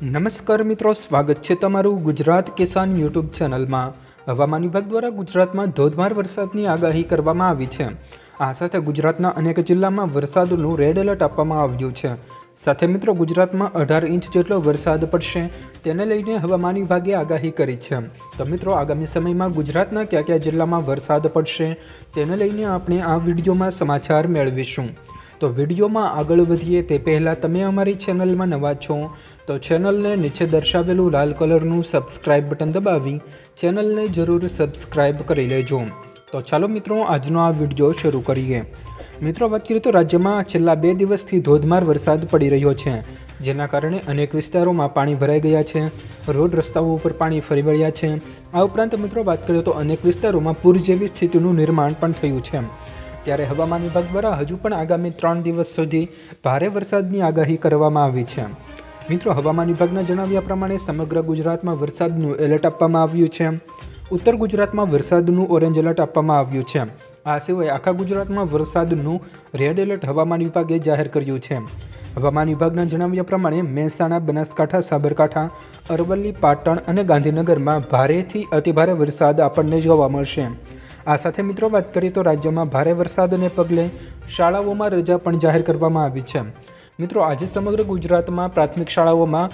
નમસ્કાર મિત્રો, સ્વાગત છે તમારું ગુજરાત કિસાન યુટ્યુબ ચેનલમાં. હવામાન વિભાગ દ્વારા ગુજરાતમાં ધોધમાર વરસાદની આગાહી કરવામાં આવી છે. આ સાથે ગુજરાતના અનેક જિલ્લામાં વરસાદનું રેડ એલર્ટ આપવામાં આવ્યું છે. સાથે મિત્રો, ગુજરાતમાં અઢાર ઇંચ જેટલો વરસાદ પડશે, તેને લઈને હવામાન વિભાગે આગાહી કરી છે. તો મિત્રો, આગામી સમયમાં ગુજરાતના કયા કયા જિલ્લામાં વરસાદ પડશે, તેને લઈને આપણે આ વિડીયોમાં સમાચાર મેળવીશું. તો વિડીયોમાં આગળ વધીએ તે પહેલાં તમે અમારી ચેનલમાં નવા છો તો ચેનલને નીચે દર્શાવેલું લાલ કલરનું સબસ્ક્રાઇબ બટન દબાવી ચેનલને જરૂર સબસ્ક્રાઇબ કરી લેજો. તો ચાલો મિત્રો, આજનો આ વીડિયો શરૂ કરીએ. મિત્રો વાત કરીએ તો રાજ્યમાં છેલ્લા બે દિવસથી ધોધમાર વરસાદ પડી રહ્યો છે, જેના કારણે અનેક વિસ્તારોમાં પાણી ભરાઈ ગયા છે, રોડ રસ્તાઓ ઉપર પાણી ફરી વળ્યા છે. આ ઉપરાંત મિત્રો વાત કરીએ તો અનેક વિસ્તારોમાં પૂર જેવી સ્થિતિનું નિર્માણ પણ થયું છે. ત્યારે હવામાન વિભાગ દ્વારા હજુ પણ આગામી ત્રણ દિવસ સુધી ભારે વરસાદની આગાહી કરવામાં આવી છે. મિત્રો, હવામાન વિભાગના જણાવ્યા પ્રમાણે સમગ્ર ગુજરાતમાં વરસાદનું એલર્ટ આપવામાં આવ્યું છે. ઉત્તર ગુજરાતમાં વરસાદનું ઓરેન્જ એલર્ટ આપવામાં આવ્યું છે. આ સિવાય આખા ગુજરાતમાં વરસાદનું રેડ એલર્ટ હવામાન વિભાગે જાહેર કર્યું છે. હવામાન વિભાગના જણાવ્યા પ્રમાણે મહેસાણા, બનાસકાંઠા, સાબરકાંઠા, અરવલ્લી, પાટણ અને ગાંધીનગરમાં ભારેથી અતિભારે વરસાદ આપણને જોવા મળશે. આ સાથે મિત્રો, વાત કરીએ તો રાજ્યમાં ભારે વરસાદને પગલે શાળાઓમાં રજા પણ જાહેર કરવામાં આવી છે. મિત્રો, આજે સમગ્ર ગુજરાતમાં પ્રાથમિક શાળાઓમાં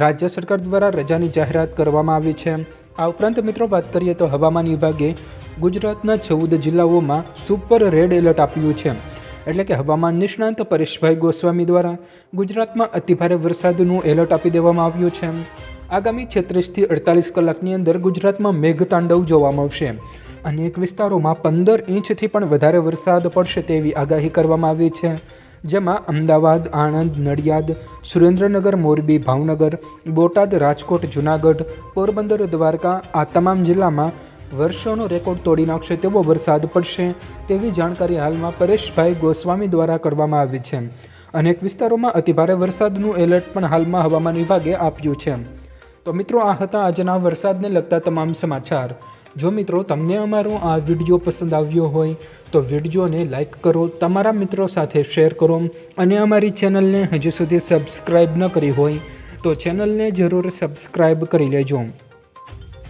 રાજ્ય સરકાર દ્વારા રજાની જાહેરાત કરવામાં આવી છે. આ ઉપરાંત મિત્રો, વાત કરીએ તો હવામાન વિભાગે ગુજરાતના ચૌદ જિલ્લાઓમાં સુપર રેડ એલર્ટ આપ્યું છે. એટલે કે હવામાન નિષ્ણાંત પરેશભાઈ ગોસ્વામી દ્વારા ગુજરાતમાં અતિભારે વરસાદનું એલર્ટ આપી દેવામાં આવ્યું છે. આગામી છત્રીસથી અડતાલીસ કલાકની અંદર ગુજરાતમાં મેઘતાંડવ જોવા મળશે. અનેક વિસ્તારોમાં પંદર ઇંચથી પણ વધારે વરસાદ પડશે તેવી આગાહી કરવામાં આવી છે. જેમાં અમદાવાદ, આણંદ, નડિયાદ, સુરેન્દ્રનગર, મોરબી, ભાવનગર, બોટાદ, રાજકોટ, જુનાગઢ, પોરબંદર, દ્વારકા આ તમામ જિલ્લામાં વર્ષોનો રેકોર્ડ તોડી નાખશે તેવો વરસાદ પડશે તેવી જાણકારી હાલમાં પરેશભાઈ ગોસ્વામી દ્વારા કરવામાં આવી છે. અનેક વિસ્તારોમાં અતિભારે વરસાદનું એલર્ટ પણ હાલમાં હવામાન વિભાગે આપ્યું છે. તો મિત્રો, આ હતા આજના વરસાદને લગતા તમામ સમાચાર. જો મિત્રો તમને અમારો આ વીડિયો પસંદ આવ્યો હોય, તો વિડીયોને લાઇક કરો, તમારા મિત્રો સાથે શેર કરો અને અમારી ચેનલને હજુ સુધી સબસ્ક્રાઈબ ન કરી હોય, તો ચેનલને જરૂર સબસ્ક્રાઈબ કરી લેજો.